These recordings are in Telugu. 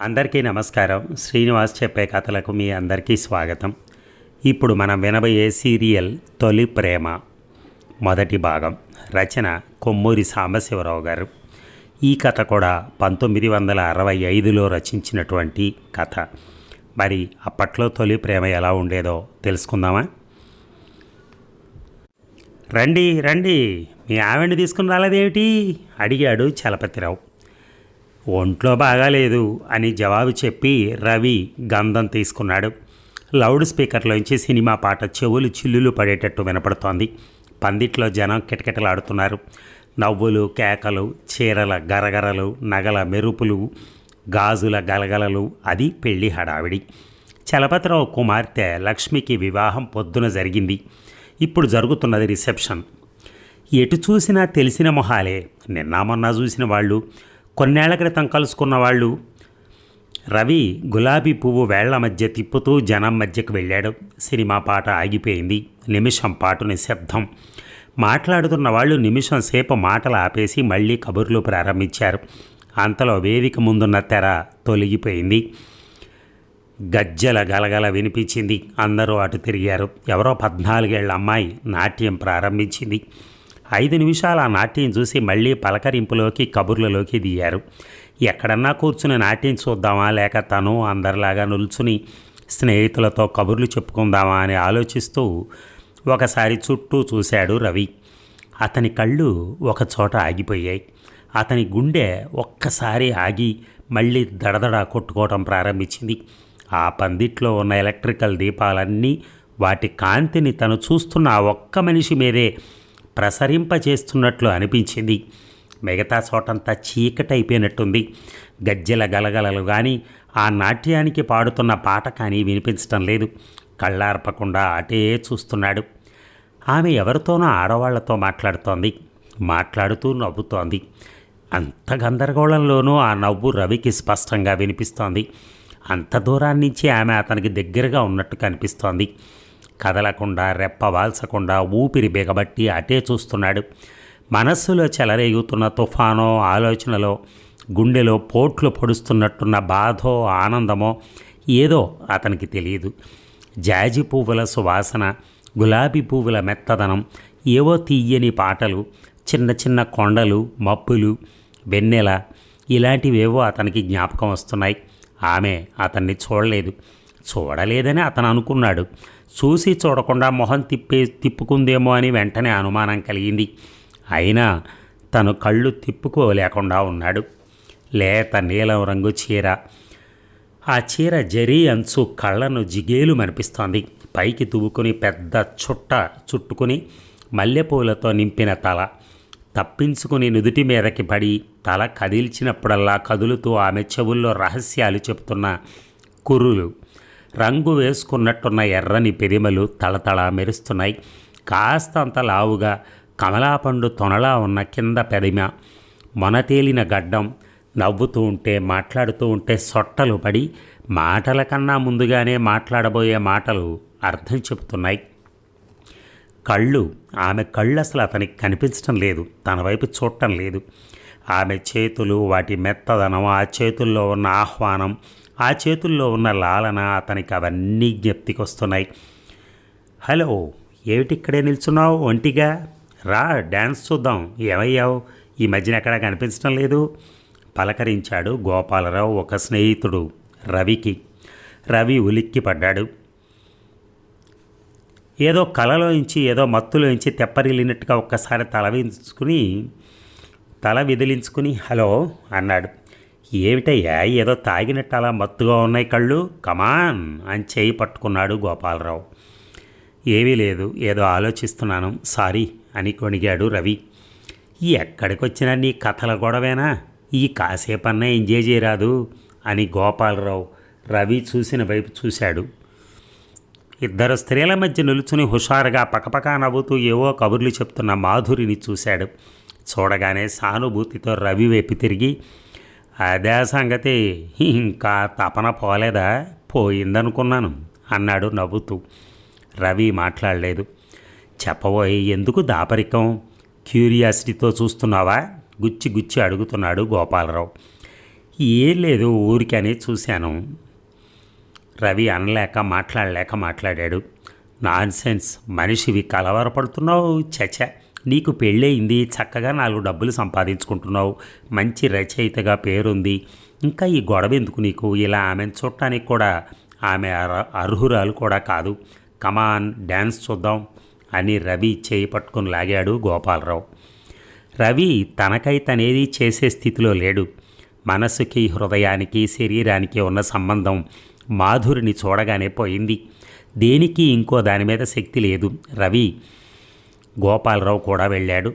అందరికీ నమస్కారం. శ్రీనివాస్ చెప్పే కథలకు మీ అందరికీ స్వాగతం. ఇప్పుడు మనం వినబోయే సీరియల్ తొలి ప్రేమ. మొదటి భాగం. రచన కొమ్మూరి సాంబశివరావు గారు. ఈ కథ కూడా పంతొమ్మిది వందల అరవై ఐదులో రచించినటువంటి కథ. మరి అప్పట్లో తొలి ప్రేమ ఎలా ఉండేదో తెలుసుకుందామా? రండి రండి. మీ ఆవిడని తీసుకుని రాలేదేమిటి? అడిగాడు చలపతిరావు. ఒంట్లో బాగాలేదు అని జవాబు చెప్పి రవి గంధం తీసుకున్నాడు. లౌడ్ స్పీకర్లోంచి సినిమా పాట చెవులు చిల్లులు పడేటట్టు వినపడుతోంది. పందిట్లో జనం కిటకిటలాడుతున్నారు. నవ్వులు కేకలు చీరల గరగరలు నగల మెరుపులు గాజుల గలగలలు అది పెళ్ళి హడావిడి. చలపతిరావు కుమార్తె లక్ష్మికి వివాహం పొద్దున జరిగింది. ఇప్పుడు జరుగుతున్నది రిసెప్షన్. ఎటు చూసినా తెలిసిన మొహాలే. నిన్న మొన్న చూసిన వాళ్ళు. కొన్నేళ్ళ క్రితం కలుసుకున్న వాళ్ళు రవి గులాబీ పువ్వు వేళ్ళ మధ్య తిప్పుతూ జనం మధ్యకు వెళ్ళాడు. సినిమా పాట ఆగిపోయింది. నిమిషం పాటు నిశ్శబ్దం మాట్లాడుతున్న వాళ్ళు నిమిషం సేపు మాటలు ఆపేసి మళ్ళీ కబుర్లు ప్రారంభించారు. అంతలో వేదిక ముందున్న తెర తొలగిపోయింది. గజ్జల గలగల వినిపించింది. అందరూ అటు తిరిగారు. ఎవరో పద్నాలుగేళ్ళ అమ్మాయి నాట్యం ప్రారంభించింది. ఐదు నిమిషాలు ఆ నాట్యం చూసి మళ్ళీ పలకరింపులోకి కబుర్లలోకి దిగారు. ఎక్కడన్నా కూర్చుని నాట్యం చూద్దామా లేక తను అందరిలాగా నిల్చుని స్నేహితులతో కబుర్లు చెప్పుకుందామా అని ఆలోచిస్తూ ఒకసారి చుట్టూ చూశాడు రవి. అతని కళ్ళు ఒకచోట ఆగిపోయాయి. అతని గుండె ఒక్కసారి ఆగి మళ్ళీ దడదడ కొట్టుకోవటం ప్రారంభించింది. ఆ పందిట్లో ఉన్న ఎలక్ట్రికల్ దీపాలన్నీ వాటి కాంతిని తను చూస్తున్న ఒక్క మనిషి మీదే ప్రసరింపచేస్తున్నట్లు అనిపించింది. మిగతా చోటంతా చీకటైపోయినట్టుంది. గజ్జెల గలగలలు కానీ ఆ నాట్యానికి పాడుతున్న పాట కానీ వినిపించటం లేదు. కళ్ళార్పకుండా అటే చూస్తున్నాడు. ఆమె ఎవరితోనో ఆడవాళ్ళతో మాట్లాడుతోంది. మాట్లాడుతూ నవ్వుతోంది. అంత గందరగోళంలోనూ ఆ నవ్వు రవికి స్పష్టంగా వినిపిస్తోంది. అంత దూరాన్నించి ఆమె అతనికి దగ్గరగా ఉన్నట్టు కనిపిస్తోంది. కదలకుండా రెప్ప వాల్చకుండా ఊపిరి బిగబట్టి అటే చూస్తున్నాడు. మనస్సులో చెలరేగుతున్న తుఫానో ఆలోచనలో గుండెలో పోట్లు పొడుస్తున్నట్టున్న బాధో ఆనందమో ఏదో అతనికి తెలియదు. జాజి పువ్వుల సువాసన గులాబీ పువ్వుల మెత్తదనం ఏవో తీయని పాటలు చిన్న చిన్న కొండలు మప్పులు వెన్నెల ఇలాంటివేవో అతనికి జ్ఞాపకం వస్తున్నాయి. ఆమె అతన్ని చూడలేదు. చూడలేదని అతను అనుకున్నాడు. చూసి చూడకుండా మొహం తిప్పే తిప్పుకుందేమో అని వెంటనే అనుమానం కలిగింది. అయినా తను కళ్ళు తిప్పుకోలేకుండా ఉన్నాడు. లేత నీలం రంగు చీర. ఆ చీర జరీ అంచు కళ్ళను జిగేలు మనిపిస్తోంది పైకి దువ్వుకుని పెద్ద చుట్ట చుట్టుకుని మల్లెపూలతో నింపిన తల. తప్పించుకుని నుదుటి మీదకి పడి తల కదిల్చినప్పుడల్లా కదులుతూ ఆమె చెవుల్లో రహస్యాలు చెబుతున్న కుర్రులు. రంగు వేసుకున్నట్టున్న ఎర్రని పెరిమలు తళతళ మెరుస్తున్నాయి. కాస్తంత లావుగా కమలాపండు తొనలా ఉన్న కింద పెదిమ మొనతేలిన గడ్డం నవ్వుతూ ఉంటే మాట్లాడుతూ ఉంటే సొట్టలు పడి మాటల కన్నా ముందుగానే మాట్లాడబోయే మాటలు అర్థం చెబుతున్నాయి. కళ్ళు ఆమె కళ్ళు అసలు అతనికి కనిపించడం లేదు తన వైపు చూడటం లేదు. ఆమె చేతులు వాటి మెత్తదనం ఆ చేతుల్లో ఉన్న ఆహ్వానం ఆ చేతుల్లో ఉన్న లాలన అతనికి అవన్నీ జ్ఞప్తికొస్తున్నాయి. హలో ఏమిటి ఇక్కడే నిల్చున్నావు ఒంటిగా? రా డ్యాన్స్ చూద్దాం. ఏమయ్యావు? ఈ మధ్యన ఎక్కడా కనిపించడం లేదు? పలకరించాడు గోపాలరావు ఒక స్నేహితుడు రవికి. రవి ఉలిక్కి పడ్డాడు ఏదో కలలోంచి ఏదో మత్తులోంచి తెప్పరిల్లినట్టుగా ఒక్కసారి తల వించుకుని తల విదిలించుకుని హలో అన్నాడు. ఏమిటయ్యా? ఏదో తాగినట్టు అలా మత్తుగా ఉన్నాయి కళ్ళు? కమాన్ అని చేయి పట్టుకున్నాడు గోపాలరావు. ఏమీ లేదు ఏదో ఆలోచిస్తున్నాను. సారీ అని కొనిగాడు రవి. ఎక్కడికొచ్చినా నీ కథల గొడవేనా? ఈ కాసేపన్నా ఎంజాయ్ చేయరాదు అని గోపాలరావు రవి చూసిన వైపు చూశాడు. ఇద్దరు స్త్రీల మధ్య నిలుచుని హుషారుగా పకపకా నవ్వుతూ ఏవో కబుర్లు చెప్తున్న మాధురిని చూశాడు. చూడగానే సానుభూతితో రవి వైపు తిరిగి అదే సంగతి. ఇంకా తపన పోలేదా? పోయిందనుకున్నాను అన్నాడు నవ్వుతూ. రవి మాట్లాడలేదు. చెప్పబోయి ఎందుకు దాపరికం? క్యూరియాసిటీతో చూస్తున్నావా? గుచ్చి గుచ్చి అడుగుతున్నాడు గోపాలరావు. ఏం లేదు ఊరికని చూశాను. రవి అనలేక మాట్లాడలేక మాట్లాడాడు. నాన్సెన్స్. మనిషివి కలవరపడుతున్నావు చచ్చా నీకు పెళ్ళయింది చక్కగా నాలుగు డబ్బులు సంపాదించుకుంటున్నావు మంచి రచయితగా పేరుంది. ఇంకా ఈ గొడవ ఎందుకు నీకు? ఇలా ఆమెను చూడటానికి కూడా ఆమె అర్హురాలు కూడా కాదు. కమాన్ డ్యాన్స్ చూద్దాం అని రవి చేయి పట్టుకుని లాగాడు గోపాలరావు. రవి తనకై తనేది చేసే స్థితిలో లేడు. మనసుకి హృదయానికి శరీరానికి ఉన్న సంబంధం మాధురిని చూడగానే పోయింది. దేనికి ఇంకో దాని మీద శక్తి లేదు. రవి గోపాలరావు కూడా వెళ్ళాడు.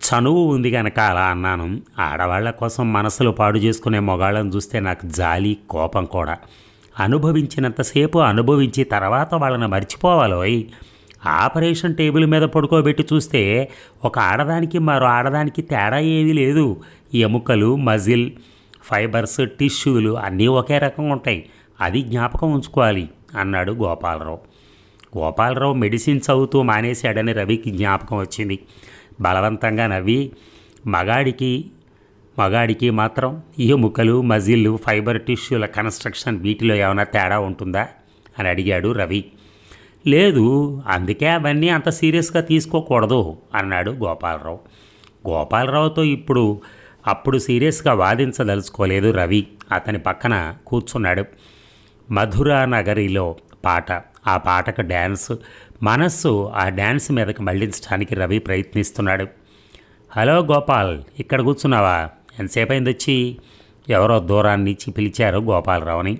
చనువు ఉంది కనుక అలా అన్నాను. ఆడవాళ్ళ కోసం మనసులు పాడు చేసుకునే మొగాళ్ళను చూస్తే నాకు జాలి కోపం కూడా. అనుభవించినంతసేపు అనుభవించి తర్వాత వాళ్ళని మర్చిపోవాలోయ్ ఆపరేషన్ టేబుల్ మీద పడుకోబెట్టి చూస్తే ఒక ఆడదానికి మరో ఆడదానికి తేడా ఏమీ లేదు. ఎముకలు మజిల్ ఫైబర్స్ టిష్యూలు అన్నీ ఒకే రకంగా ఉంటాయి. అది జ్ఞాపకం ఉంచుకోవాలి అన్నాడు గోపాలరావు. గోపాలరావు మెడిసిన్ చదువుతూ మానేశాడని రవికి జ్ఞాపకం వచ్చింది. బలవంతంగా నవ్వి మగాడికి మగాడికి మాత్రం ఎముకలు మజిల్లు ఫైబర్ టిష్యూల కన్స్ట్రక్షన్ వీటిలో ఏమైనా తేడా ఉంటుందా? అని అడిగాడు రవి. లేదు అందుకే అవన్నీ అంత సీరియస్గా తీసుకోకూడదు అన్నాడు గోపాలరావు. గోపాలరావుతో ఇప్పుడు అప్పుడు సీరియస్గా వాదించదలుచుకోలేదు రవి. అతని పక్కన కూర్చున్నాడు మధురా నగరిలో పాట. ఆ పాటకు డ్యాన్స్ మనస్సు ఆ డ్యాన్స్ మీదకి మళ్ళించడానికి రవి ప్రయత్నిస్తున్నాడు. హలో గోపాల్ ఇక్కడ కూర్చున్నావా? ఎంతసేపు అయింది వచ్చి? ఎవరో దూరాన్ని పిలిచారు గోపాలరావుని.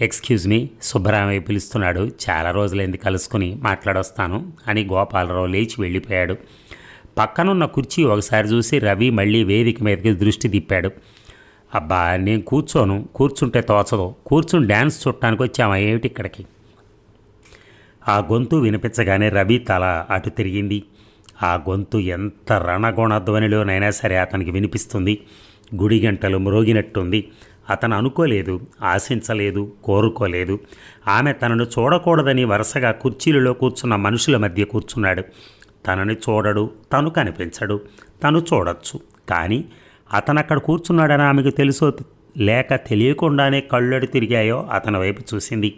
ఎక్స్క్యూజ్ మీ సుబ్బరామయ్య పిలుస్తున్నాడు. చాలా రోజులైంది కలుసుకుని మాట్లాడొస్తాను అని గోపాలరావు లేచి వెళ్ళిపోయాడు. పక్కనున్న కుర్చీ ఒకసారి చూసి రవి మళ్ళీ వేదిక మీదకి దృష్టి తిప్పాడు. అబ్బా నేను కూర్చోను. కూర్చుంటే తోచదు. కూర్చుని డ్యాన్స్ చూడటానికి వచ్చామా? ఏమిటి ఇక్కడికి? ఆ గొంతు వినిపించగానే రవి తల అటు తిరిగింది. ఆ గొంతు ఎంత రణగుణధ్వనిలోనైనా సరే అతనికి వినిపిస్తుంది. గుడి గంటలు మ్రోగినట్టుంది. అతను అనుకోలేదు ఆశించలేదు కోరుకోలేదు. ఆమె తనను చూడకూడదని వరుసగా కుర్చీలలో కూర్చున్న మనుషుల మధ్య కూర్చున్నాడు. తనని చూడడు తను కనిపించడు తను చూడొచ్చు. కానీ అతను అక్కడ కూర్చున్నాడని ఆమెకు తెలుసో లేక తెలియకుండానే కళ్ళడు తిరిగాయో అతని వైపు చూసింది.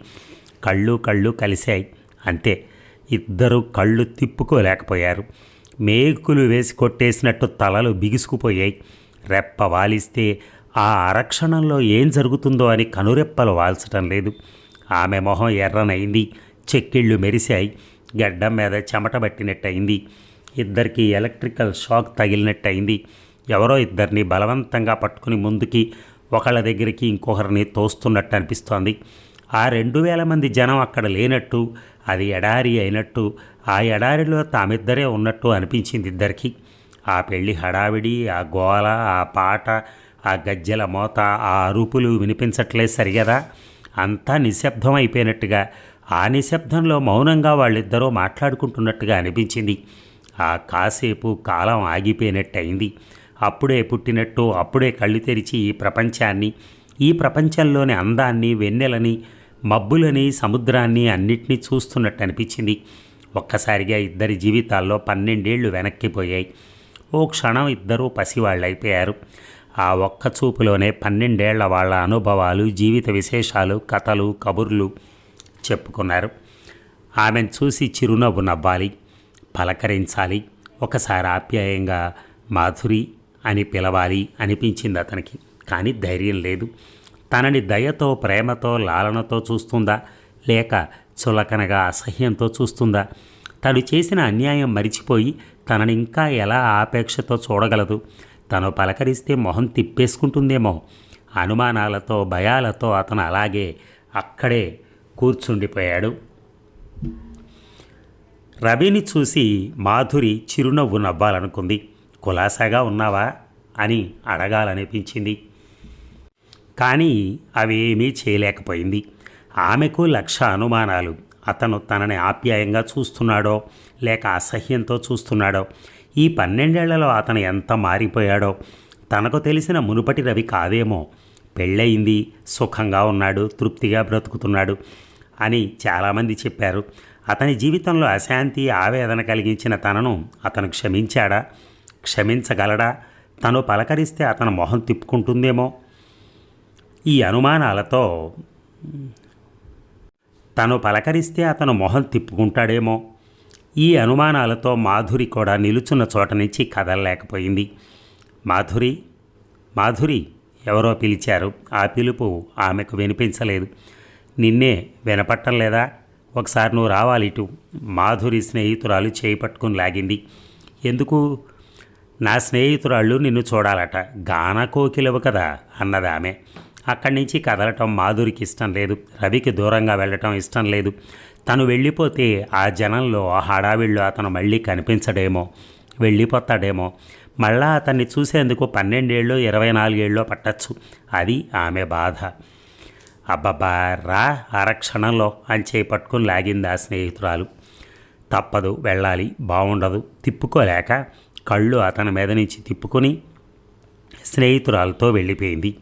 కళ్ళు కళ్ళు కలిశాయి. అంతే. ఇద్దరు కళ్ళు తిప్పుకోలేకపోయారు. మేకులు వేసి కొట్టేసినట్టు తలలు బిగుసుకుపోయాయి. రెప్ప వాలిస్తే ఆ అరక్షణంలో ఏం జరుగుతుందో అని కనురెప్పలు వాల్చటం లేదు. ఆమె మొహం ఎర్రనైంది. చెక్కిళ్ళు మెరిశాయి. గడ్డం మీద చెమట పట్టినట్టయింది. ఇద్దరికి ఎలక్ట్రికల్ షాక్ తగిలినట్టయింది. ఎవరో ఇద్దరిని బలవంతంగా పట్టుకుని ముందుకి ఒకళ్ళ దగ్గరికి ఇంకొకరిని తోస్తున్నట్టు అనిపిస్తోంది ఆ రెండు వేల మంది జనం అక్కడ లేనట్టు అది ఎడారి అయినట్టు ఆ ఎడారిలో తామిద్దరే ఉన్నట్టు అనిపించింది ఇద్దరికి. ఆ పెళ్ళి హడావిడి ఆ గోల ఆ పాట ఆ గజ్జెల మోత ఆ అరుపులు వినిపించట్లేదు సరిగదా? అంతా నిశ్శబ్దం అయిపోయినట్టుగా ఆ నిశ్శబ్దంలో మౌనంగా వాళ్ళిద్దరూ మాట్లాడుకుంటున్నట్టుగా అనిపించింది. ఆ కాసేపు కాలం ఆగిపోయినట్టు అయింది అప్పుడే పుట్టినట్టు అప్పుడే కళ్ళు తెరిచి ఈ ప్రపంచాన్ని ఈ ప్రపంచంలోని అందాన్ని వెన్నెలని మబ్బులని సముద్రాన్ని అన్నిటినీ చూస్తున్నట్టు అనిపించింది ఒక్కసారిగా ఇద్దరి జీవితాల్లో పన్నెండేళ్ళు వెనక్కిపోయాయి. ఓ క్షణం ఇద్దరూ పసివాళ్ళైపోయారు. ఆ ఒక్క చూపులోనే పన్నెండేళ్ళ వాళ్ళ అనుభవాలు జీవిత విశేషాలు కథలు కబుర్లు చెప్పుకున్నారు. ఆమెను చూసి చిరునవ్వు నవ్వాలి పలకరించాలి ఒకసారి ఆప్యాయంగా మాధురి అని పిలవాలి అనిపించింది అతనికి. కానీ ధైర్యం లేదు. తనని దయతో ప్రేమతో లాలనతో చూస్తుందా? లేక చులకనగా అసహ్యంతో చూస్తుందా? తను చేసిన అన్యాయం మరిచిపోయి తనని ఇంకా ఎలా ఆపేక్షతో చూడగలదు? తను పలకరిస్తే మొహం తిప్పేసుకుంటుందేమో. అనుమానాలతో భయాలతో అతను అలాగే అక్కడే కూర్చుండిపోయాడు. రవిని చూసి మాధురి చిరునవ్వు నవ్వాలనుకుంది. కులాసాగా ఉన్నావా? అని అడగాలనిపించింది. కానీ అవేమీ చేయలేకపోయింది. ఆమెకు లక్ష అనుమానాలు. అతను తనని ఆప్యాయంగా చూస్తున్నాడో లేక అసహ్యంతో చూస్తున్నాడో ఈ పన్నెండేళ్ళలో అతను ఎంత మారిపోయాడో తనకు తెలిసిన మునుపటి రవి కాదేమో పెళ్ళయింది సుఖంగా ఉన్నాడు తృప్తిగా బ్రతుకుతున్నాడు అని చాలామంది చెప్పారు. అతని జీవితంలో అశాంతి ఆవేదన కలిగించిన తనను అతను క్షమించాడా? క్షమించగలడా? తను పలకరిస్తే అతను మొహం తిప్పుకుంటుందేమో? ఈ అనుమానాలతో తను పలకరిస్తే అతను మొహం తిప్పుకుంటాడేమో. ఈ అనుమానాలతో మాధురి కూడా నిలుచున్న చోట నుంచి కదలలేకపోయింది. మాధురి మాధురి ఎవరో పిలిచారు. ఆ పిలుపు ఆమెకు వినిపించలేదు. నిన్నే వినపట్టం లేదా? ఒకసారి నువ్వు రావాలి ఇటు. మాధురి స్నేహితురాలు చేయి పట్టుకుని లాగింది. ఎందుకు? నా స్నేహితురాళ్ళు నిన్ను చూడాలట. గాన కోకిలవు కదా అన్నది ఆమె. అక్కడి నుంచి కదలటం మాధురికి ఇష్టం లేదు. రవికి దూరంగా వెళ్ళటం ఇష్టం లేదు. తను వెళ్ళిపోతే ఆ జనంలో ఆ హడావిళ్ళు అతను మళ్ళీ కనిపించడేమో వెళ్ళిపోతాడేమో. మళ్ళా అతన్ని చూసేందుకు పన్నెండేళ్ళు ఇరవై నాలుగేళ్ళలో పట్టచ్చు. అది ఆమె బాధ. అబ్బబ్బా రా అరక్షణంలో అంచే పట్టుకుని లాగింది ఆ స్నేహితురాలు. తప్పదు వెళ్ళాలి బాగుండదు తిప్పుకోలేక కళ్ళు అతని మీద నుంచి తిప్పుకొని స్నేహితురాలతో వెళ్ళిపోయింది.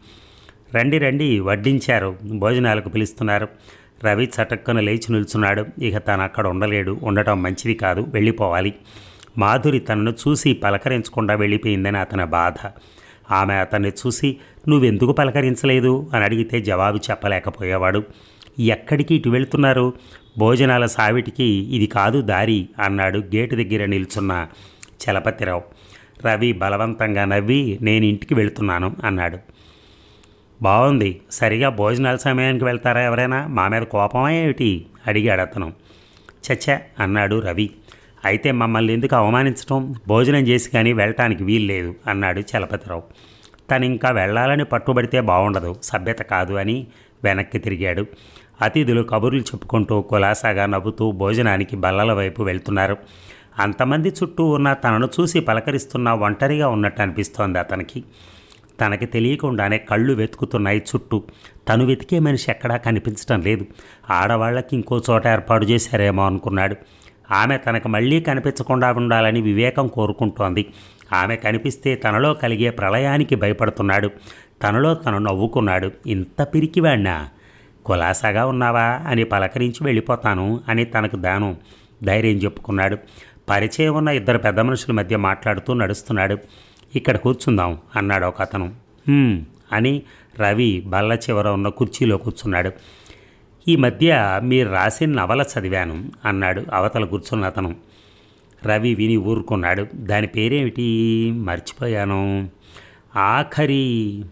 రండి రండి వడ్డించారు. భోజనాలకు పిలుస్తున్నారు. రవి చటక్కన లేచి నిల్చున్నాడు. ఇక తను అక్కడ ఉండలేడు. ఉండటం మంచిది కాదు. వెళ్ళిపోవాలి. మాధురి తనను చూసి పలకరించకుండా వెళ్ళిపోయిందని అతని బాధ. ఆమె అతన్ని చూసి నువ్వెందుకు పలకరించలేదు? అని అడిగితే జవాబు చెప్పలేకపోయేవాడు. ఎక్కడికి ఇటు వెళ్తున్నారు? భోజనాల సావిటికి ఇది కాదు దారి అన్నాడు గేటు దగ్గర నిల్చున్న చలపతిరావు. రవి బలవంతంగా నవ్వి నేను ఇంటికి వెళుతున్నాను అన్నాడు. బాగుంది సరిగా భోజనాల సమయానికి వెళ్తారా ఎవరైనా? మా మీద కోపమా ఏమిటి? అడిగాడు అతను. చచ్చా అన్నాడు రవి. అయితే మమ్మల్ని ఎందుకు అవమానించటం? భోజనం చేసి కానీ వెళ్ళటానికి వీల్లేదు అన్నాడు చలపతిరావు. తను ఇంకా వెళ్ళాలని పట్టుబడితే బాగుండదు సభ్యత కాదు అని వెనక్కి తిరిగాడు. అతిథులు కబుర్లు చెప్పుకుంటూ కులాసాగా నవ్వుతూ భోజనానికి బల్లల వైపు వెళ్తున్నారు. అంతమంది చుట్టూ ఉన్న తనను చూసి పలకరిస్తున్న ఒంటరిగా ఉన్నట్టు అనిపిస్తోంది అతనికి. తనకి తెలియకుండానే కళ్ళు వెతుకుతున్నాయి చుట్టూ. తను వెతికే మనిషి ఎక్కడా కనిపించడం లేదు. ఆడవాళ్ళకి ఇంకో చోట ఏర్పాటు చేశారేమో అనుకున్నాడు. ఆమె తనకు మళ్ళీ కనిపించకుండా ఉండాలని వివేకం కోరుకుంటోంది. ఆమె కనిపిస్తే తనలో కలిగే ప్రళయానికి భయపడుతున్నాడు. తనలో తను నవ్వుకున్నాడు. ఇంత పిరికివాణ్ణా? కులాసాగా ఉన్నావా అని పలకరించి వెళ్ళిపోతాను అని తనకు దాను ధైర్యం చెప్పుకున్నాడు. పరిచయం ఉన్న ఇద్దరు పెద్ద మనుషుల మధ్య మాట్లాడుతూ నడుస్తున్నాడు. ఇక్కడ కూర్చుందాం అన్నాడు ఒక అతను. అని రవి బల్ల చివర ఉన్న కుర్చీలో కూర్చున్నాడు. ఈ మధ్య మీరు రాసిన నవల చదివాను అన్నాడు అవతల కూర్చున్న అతను. రవి విని ఊరుకున్నాడు. దాని పేరేమిటి? మర్చిపోయాను. ఆఖరి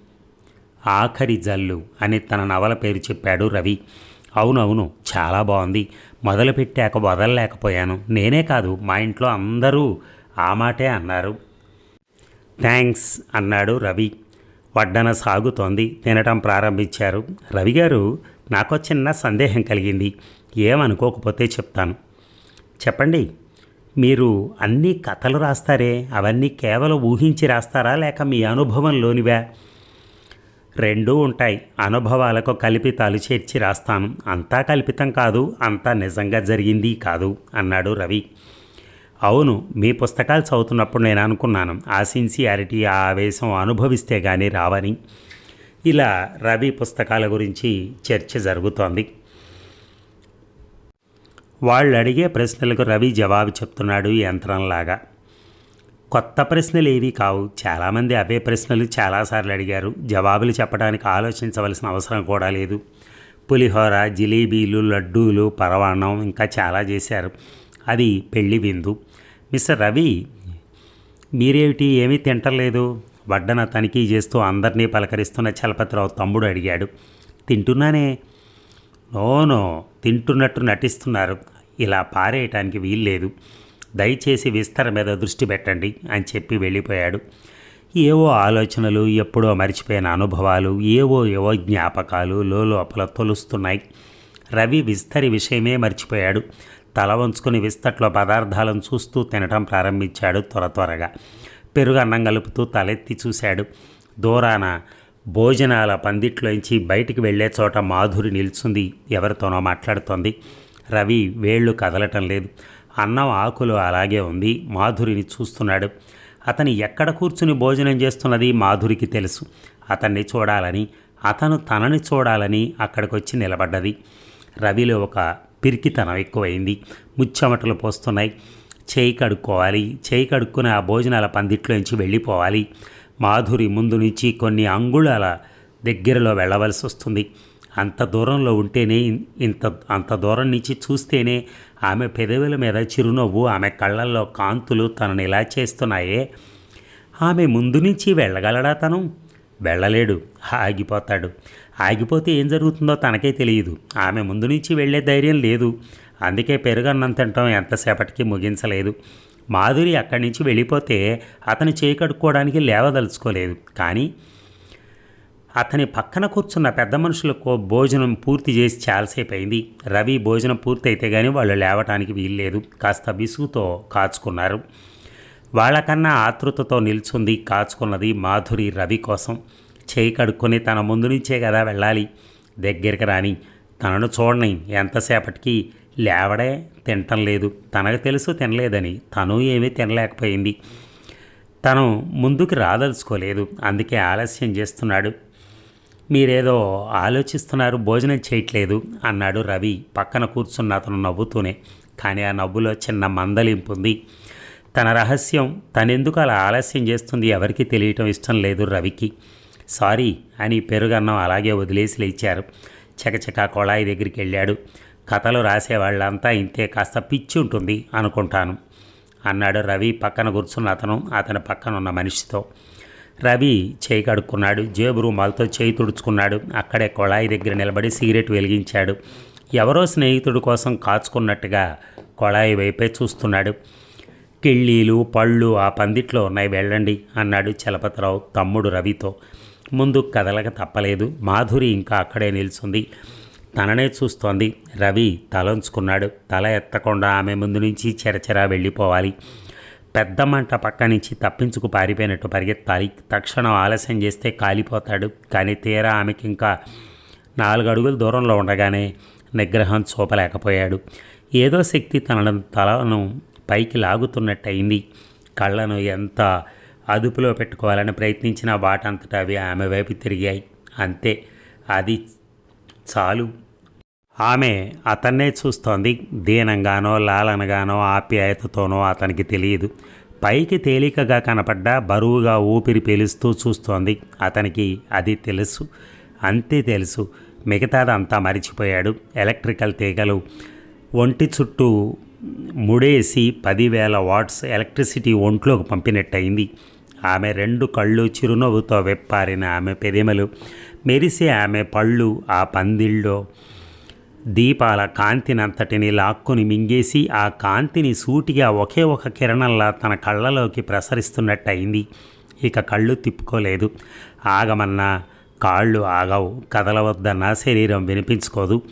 ఆఖరి జల్లు అని తన నవల పేరు చెప్పాడు రవి. అవునవును చాలా బాగుంది. మొదలుపెట్టాక వదలలేకపోయాను. నేనే కాదు మా ఇంట్లో అందరూ ఆ మాటే అన్నారు. థ్యాంక్స్ అన్నాడు రవి. వడ్డన సాగుతోంది. తినటం ప్రారంభించారు. రవి గారు నాకు చిన్న సందేహం కలిగింది. ఏమనుకోకపోతే చెప్తాను. చెప్పండి మీరు అన్ని కథలు రాస్తారే? అవన్నీ కేవలం ఊహించి రాస్తారా? లేక మీ అనుభవంలోనివా రెండూ ఉంటాయి. అనుభవాలకు కల్పితాలు చేర్చి రాస్తాను. అంతా కల్పితం కాదు. అంతా నిజంగా జరిగింది కాదు అన్నాడు రవి. అవును మీ పుస్తకాలు చదువుతున్నప్పుడు నేను అనుకున్నాను ఆ సిన్సియారిటీ ఆ ఆవేశం అనుభవిస్తే కానీ రావని. ఇలా రవి పుస్తకాల గురించి చర్చ జరుగుతోంది. వాళ్ళు అడిగే ప్రశ్నలకు రవి జవాబు చెప్తున్నాడు యంత్రంలాగా. కొత్త ప్రశ్నలు ఏవి కావు చాలామంది అవే ప్రశ్నలు చాలాసార్లు అడిగారు. జవాబులు చెప్పడానికి ఆలోచించవలసిన అవసరం కూడా లేదు. పులిహోర జిలేబీలు లడ్డూలు పరవాణం ఇంకా చాలా చేశారు. అది పెళ్ళి విందు. మిస్టర్ రవి మీరేమిటి? ఏమీ తింటలేదు. వడ్డన తనిఖీ చేస్తూ అందరినీ పలకరిస్తున్న చలపతిరావు తమ్ముడు అడిగాడు. తింటున్నానే? నోనో తింటున్నట్టు నటిస్తున్నారు. ఇలా పారేయటానికి వీల్లేదు. దయచేసి విస్తర మీద దృష్టి పెట్టండి అని చెప్పి వెళ్ళిపోయాడు. ఏవో ఆలోచనలు ఎప్పుడో మర్చిపోయిన అనుభవాలు ఏవో ఏవో జ్ఞాపకాలు లోపల తొలుస్తున్నాయి. రవి విస్తరి విషయమే మర్చిపోయాడు. తల వంచుకుని విస్తట్లో పదార్థాలను చూస్తూ తినటం ప్రారంభించాడు త్వర త్వరగా. పెరుగు అన్నం కలుపుతూ తలెత్తి చూశాడు. దూరాన భోజనాల పందిట్లోంచి బయటికి వెళ్ళే చోట మాధురి నిల్చుంది. ఎవరితోనో మాట్లాడుతోంది. రవి వేళ్ళు కదలటం లేదు. అన్నం ఆకులు అలాగే ఉంది. మాధురిని చూస్తున్నాడు. అతను ఎక్కడ కూర్చుని భోజనం చేస్తున్నది మాధురికి తెలుసు. అతన్ని చూడాలని అతను తనని చూడాలని అక్కడికొచ్చి నిలబడ్డది. రవిలో ఒక పిరికితనం ఎక్కువైంది. ముచ్చమటలు పోస్తున్నాయి. చేయి కడుక్కోవాలి. చేయి కడుక్కుని ఆ భోజనాల పందిట్లోంచి వెళ్ళిపోవాలి. మాధురి ముందు నుంచి కొన్ని అంగుళాల దగ్గరలో వెళ్ళవలసి వస్తుంది. అంత దూరంలో ఉంటేనే ఇంత అంత దూరం నుంచి చూస్తేనే ఆమె పెదవుల మీద చిరునవ్వు ఆమె కళ్ళల్లో కాంతులు తనని ఇలా చేస్తున్నాయే. ఆమె ముందు నుంచి వెళ్ళగలడా తను? వెళ్ళలేడు. ఆగిపోతాడు. ఆగిపోతే ఏం జరుగుతుందో తనకే తెలియదు. ఆమె ముందు నుంచి వెళ్ళే ధైర్యం లేదు. అందుకే పెరుగన్నం తినటం ఎంతసేపటికి ముగించలేదు. మాధురి అక్కడి నుంచి వెళ్ళిపోతే అతను చేయి లేవదలుచుకోలేదు. కానీ అతని పక్కన కూర్చున్న పెద్ద మనుషులకు భోజనం పూర్తి చేసి చాలాసేపు అయింది. రవి భోజనం పూర్తి అయితే కానీ వాళ్ళు లేవటానికి వీల్లేదు. కాస్త విసుగుతో కాచుకున్నారు. వాళ్ళకన్నా ఆతృతతో నిల్చుంది కాచుకున్నది మాధురి రవి కోసం. చేయి కడుక్కొని తన ముందు నుంచే కదా వెళ్ళాలి. దగ్గరికి రాని తనను చూడని ఎంతసేపటికి లేవడే తినటం లేదు. తనకు తెలుసు తినలేదని తను ఏమీ తినలేకపోయింది. తను ముందుకు రాదలుచుకోలేదు. అందుకే ఆలస్యం చేస్తున్నాడు. మీరేదో ఆలోచిస్తున్నారు భోజనం చేయట్లేదు అన్నాడు రవి. పక్కన కూర్చున్న అతను నవ్వుతూనే. కానీ ఆ నవ్వులో చిన్న మందలింపు ఉంది. తన రహస్యం తనెందుకు అలా ఆలస్యం చేస్తుంది ఎవరికి తెలియటం ఇష్టం లేదు రవికి. సారీ అని పెరుగన్నం అలాగే వదిలేసి లేచారు. చకచకా కొళాయి దగ్గరికి వెళ్ళాడు. కథలు రాసేవాళ్ళంతా ఇంతే కాస్త పిచ్చి ఉంటుంది అనుకుంటాను అన్నాడు రవి పక్కన కూర్చున్న అతను అతని పక్కన ఉన్న మనిషితో. రవి చేయి కడుక్కున్నాడు జేబు రూమాలతో చేయి తుడుచుకున్నాడు అక్కడే కొళాయి దగ్గర నిలబడి సిగరెట్ వెలిగించాడు. ఎవరో స్నేహితుడి కోసం కాచుకున్నట్టుగా కొళాయి వైపే చూస్తున్నాడు. కిళ్ళీలు పళ్ళు ఆ పందిట్లో ఉన్నాయి. వెళ్ళండి అన్నాడు చలపతిరావు తమ్ముడు రవితో. ముందు కదలక తప్పలేదు. మాధురి ఇంకా అక్కడే నిల్చుంది. తననే చూస్తోంది. రవి తలంచుకున్నాడు. తల ఎత్తకుండా ఆమె ముందు నుంచి చెరచెరా వెళ్ళిపోవాలి. పెద్ద మంట పక్క నుంచి తప్పించుకు పారిపోయినట్టు పరిగెత్తాలి. తక్షణం ఆలస్యం చేస్తే కాలిపోతాడు. కానీ తీరా ఆమెకి ఇంకా నాలుగు అడుగుల దూరంలో ఉండగానే నిగ్రహం చూపలేకపోయాడు. ఏదో శక్తి తనను తలను పైకి లాగుతున్నట్టయింది. కళ్ళను ఎంత అదుపులో పెట్టుకోవాలని ప్రయత్నించిన వాటంతటా అవి ఆమె వైపు తిరిగాయి. అంతే అది చాలు. ఆమె అతన్నే చూస్తోంది. దీనంగానో లాలనగానో ఆప్యాయతతోనో అతనికి తెలియదు. పైకి తేలికగా కనపడ్డ బరువుగా ఊపిరి పీలుస్తూ చూస్తోంది. అతనికి అది తెలుసు. అంతే తెలుసు. మిగతాదంతా మరిచిపోయాడు. ఎలక్ట్రికల్ తీగలు ఒంటి చుట్టూ ముడేసి పదివేల వాట్స్ ఎలక్ట్రిసిటీ ఒంట్లోకి పంపినట్టయింది. ఆమె రెండు కళ్ళు చిరునవ్వుతో వెప్పారిన ఆమె పెదిమలు. మెరిసే ఆమె పళ్ళు ఆ పందిళ్ళో. దీపాల కాంతినంతటిని లాక్కుని మింగేసి ఆ కాంతిని సూటిగా ఒకే ఒక కిరణంలా తన కళ్ళలోకి ప్రసరిస్తున్నట్టయింది. ఇక కళ్ళు తిప్పుకోలేదు. ఆగమన్నా కాళ్ళు ఆగవు. కదలవద్దన్నా శరీరం వినిపించుకోదు.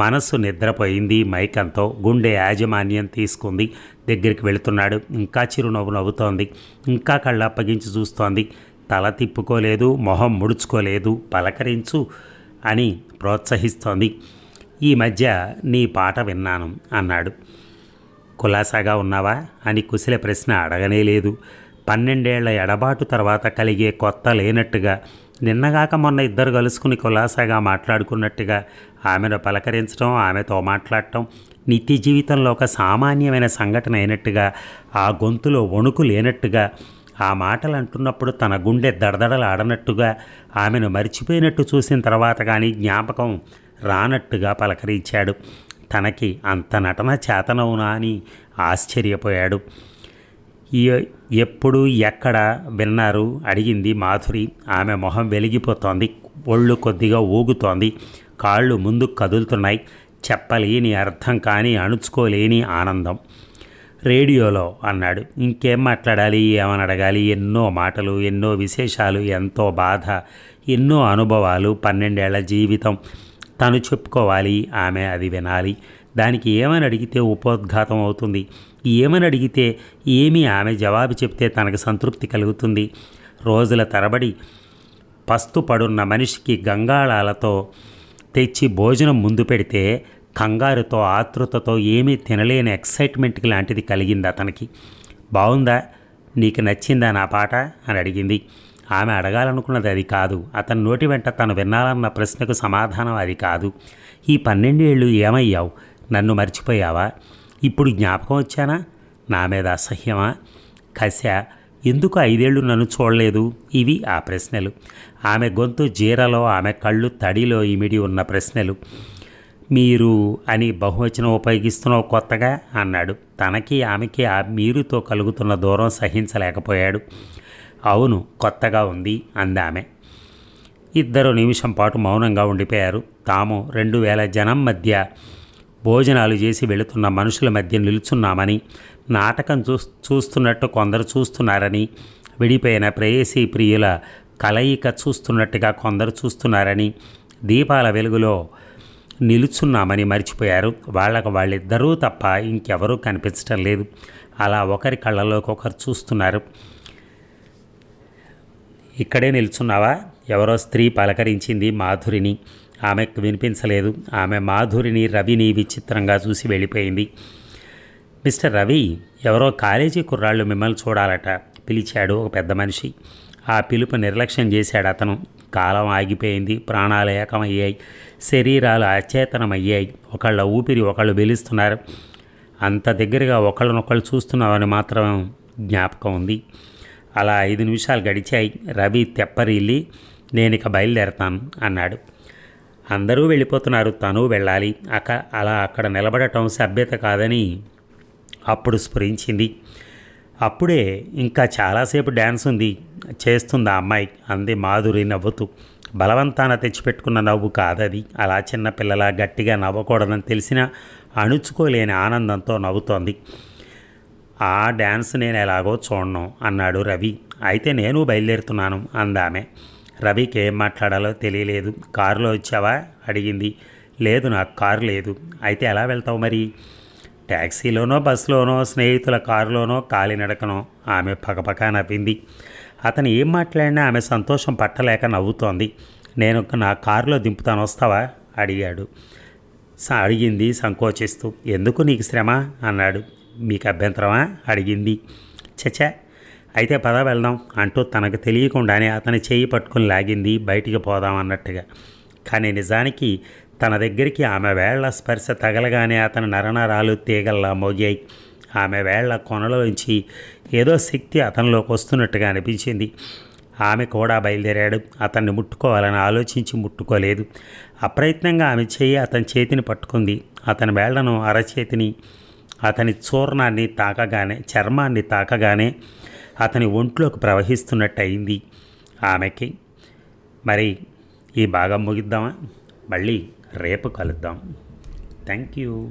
మనస్సు నిద్రపోయింది. మైకంతో గుండె యాజమాన్యం తీసుకుంది. దగ్గరికి వెళుతున్నాడు. ఇంకా చిరునవ్వు నవ్వుతోంది. ఇంకా కళ్ళు అప్పగించి చూస్తోంది. తల తిప్పుకోలేదు. మొహం ముడుచుకోలేదు. పలకరించు అని ప్రోత్సహిస్తోంది. ఈ మధ్య నీ పాట విన్నాను అన్నాడు. కులాసాగా ఉన్నావా అని కుశల ప్రశ్న అడగనే లేదు. పన్నెండేళ్ళ ఎడబాటు తర్వాత కలిగే కొత్త లేనట్టుగా నిన్నగాక మొన్న ఇద్దరు కలుసుకుని కులాసాగా మాట్లాడుకున్నట్టుగా ఆమెను పలకరించడం ఆమెతో మాట్లాడటం నిత్య జీవితంలో ఒక సామాన్యమైన సంఘటన అయినట్టుగా ఆ గొంతులో వణుకు లేనట్టుగా ఆ మాటలు అంటున్నప్పుడు తన గుండె దడదడలు ఆడనట్టుగా ఆమెను మర్చిపోయినట్టు చూసిన తర్వాత కానీ జ్ఞాపకం రానట్టుగా పలకరించాడు. తనకి అంత నటన చేతనవునా అని ఆశ్చర్యపోయాడు. ఎప్పుడు ఎక్కడ విన్నారు? అడిగింది మాధురి. ఆమె మొహం వెలిగిపోతోంది ఒళ్ళు కొద్దిగా ఊగుతోంది. కాళ్ళు ముందుకు కదులుతున్నాయి. చెప్పలేని అర్థం కాని అణుచుకోలేని ఆనందం. రేడియోలో అన్నాడు. ఇంకేం మాట్లాడాలి? ఏమని అడగాలి? ఎన్నో మాటలు ఎన్నో విశేషాలు ఎంతో బాధ ఎన్నో అనుభవాలు పన్నెండేళ్ళ జీవితం. తను చెప్పుకోవాలి ఆమె అది వినాలి. దానికి ఏమని అడిగితే ఉపోద్ఘాతం అవుతుంది. ఏమని అడిగితే ఏమి ఆమె జవాబు చెప్తే తనకు సంతృప్తి కలుగుతుంది. రోజుల తరబడి పస్తు పడున్న మనిషికి గంగాళాలతో తెచ్చి భోజనం ముందు పెడితే కంగారుతో ఆతృతతో ఏమీ తినలేని ఎక్సైట్మెంట్ లాంటిది కలిగింది అతనికి. బాగుందా నీకు నచ్చిందా నా పాట? అని అడిగింది. ఆమె అడగాలనుకున్నది అది కాదు. అతని నోటి వెంట తను వినాలన్న ప్రశ్నకు సమాధానం అది కాదు. ఈ పన్నెండేళ్ళు ఏమయ్యావు? నన్ను మర్చిపోయావా? ఇప్పుడు జ్ఞాపకం వచ్చానా? నా మీద అసహ్యమా? కశ ఎందుకు ఐదేళ్ళు నన్ను చూడలేదు? ఇవి ఆ ప్రశ్నలు. ఆమె గొంతు జీరలో ఆమె కళ్ళు తడిలో ఇమిడి ఉన్న ప్రశ్నలు. మీరు అని బహువచనం ఉపయోగిస్తున్నావు కొత్తగా? అన్నాడు. తనకి ఆమెకి ఆ మీరుతో కలుగుతున్న దూరం సహించలేకపోయాడు. అవును కొత్తగా ఉంది అందామె. ఇద్దరు నిమిషం పాటు మౌనంగా ఉండిపోయారు. తాము రెండు వేల జనం మధ్య భోజనాలు చేసి వెళుతున్న మనుషుల మధ్య నిలుచున్నామని నాటకం చూ చూస్తున్నట్టు కొందరు చూస్తున్నారని విడిపోయిన ప్రేయసీ ప్రియుల కలయిక చూస్తున్నట్టుగా కొందరు చూస్తున్నారని దీపాల వెలుగులో నిలుచున్నామని మర్చిపోయారు. వాళ్ళకు వాళ్ళిద్దరూ తప్ప ఇంకెవరూ కనిపించటం లేదు. అలా ఒకరి కళ్ళలోకి ఒకరు చూస్తున్నారు. ఇక్కడే నిల్చున్నావా? ఎవరో స్త్రీ పలకరించింది మాధురిని. ఆమెకు వినిపించలేదు. ఆమె మాధురిని రవిని విచిత్రంగా చూసి వెళ్ళిపోయింది. మిస్టర్ రవి ఎవరో కాలేజీ కుర్రాళ్ళు మిమ్మల్ని చూడాలట పిలిచాడు ఒక పెద్ద మనిషి. ఆ పిలుపు నిర్లక్ష్యం చేశాడు అతను. కాలం ఆగిపోయింది ప్రాణాలు ఏకమయ్యాయి శరీరాలు అచేతనమయ్యాయి. ఒకళ్ళ ఊపిరి ఒకళ్ళు వెలుస్తున్నారు. అంత దగ్గరగా ఒకళ్ళనొకళ్ళు చూస్తున్నామని మాత్రం జ్ఞాపకం ఉంది. అలా ఐదు నిమిషాలు గడిచాయి. రవి తెప్పరిల్లి నేను ఇక బయలుదేరతాను అన్నాడు. అందరూ వెళ్ళిపోతున్నారు తను వెళ్ళాలి. అక అలా అక్కడ నిలబడటం సభ్యత కాదని అప్పుడు స్ఫురించింది. అప్పుడే ఇంకా చాలాసేపు డ్యాన్స్ ఉంది. చేస్తుంది ఆ అమ్మాయి. అంది మాధురి నవ్వుతూ. బలవంతాన తెచ్చిపెట్టుకున్న నవ్వు కాదది. అలా చిన్న పిల్లల గట్టిగా నవ్వకూడదని తెలిసినా అణుచుకోలేని ఆనందంతో నవ్వుతోంది. ఆ డ్యాన్స్ నేను ఎలాగో చూడను అన్నాడు రవి. అయితే నేను బయలుదేరుతున్నాను అందామె రవికి ఏం మాట్లాడాలో తెలియలేదు. కారులో వచ్చావా? అడిగింది. లేదు నాకు కారు లేదు. అయితే ఎలా వెళ్తావు మరి? ట్యాక్సీలోనో బస్సులోనో స్నేహితుల కారులోనో కాలినడకనో ఆమె పకపక నవ్వింది. అతను ఏం మాట్లాడినా ఆమె సంతోషం పట్టలేక నవ్వుతోంది. నేను నా కారులో దింపుతాను వస్తావా? అడిగాడు. స- అడిగింది సంకోచిస్తూ. ఎందుకు నీకు శ్రమ? అన్నాడు. మీకు అభ్యంతరమా? అడిగింది. చచా అయితే పద వెళ్దాం అంటూ తనకు తెలియకుండానే అతని చేయి పట్టుకుని లాగింది. బయటికి పోదాం అన్నట్టుగా. కానీ నిజానికి తన దగ్గరికి ఆమె వేళ్ళ స్పర్శ తగలగానే అతని నరనరాలు తీగల్లా మోగాయి. ఆమె వేళ్ళ కొనలోంచి ఏదో శక్తి అతనిలోకి వస్తున్నట్టుగా అనిపించింది. ఆమె కూడా బయలుదేరాడు. అతన్ని ముట్టుకోవాలని ఆలోచించి ముట్టుకోలేదు. అప్రయత్నంగా ఆమె చేయి అతని చేతిని పట్టుకుంది. అతని వేళ్ళను అరచేతిని అతని చూర్ణాన్ని తాకగానే చర్మాన్ని తాకగానే అతని ఒంట్లోకి ప్రవహిస్తున్నట్టు అయింది ఆమెకి. మరి ఈ భాగం ముగిద్దామా? మళ్ళీ రేపు కలుద్దాం. Thank you.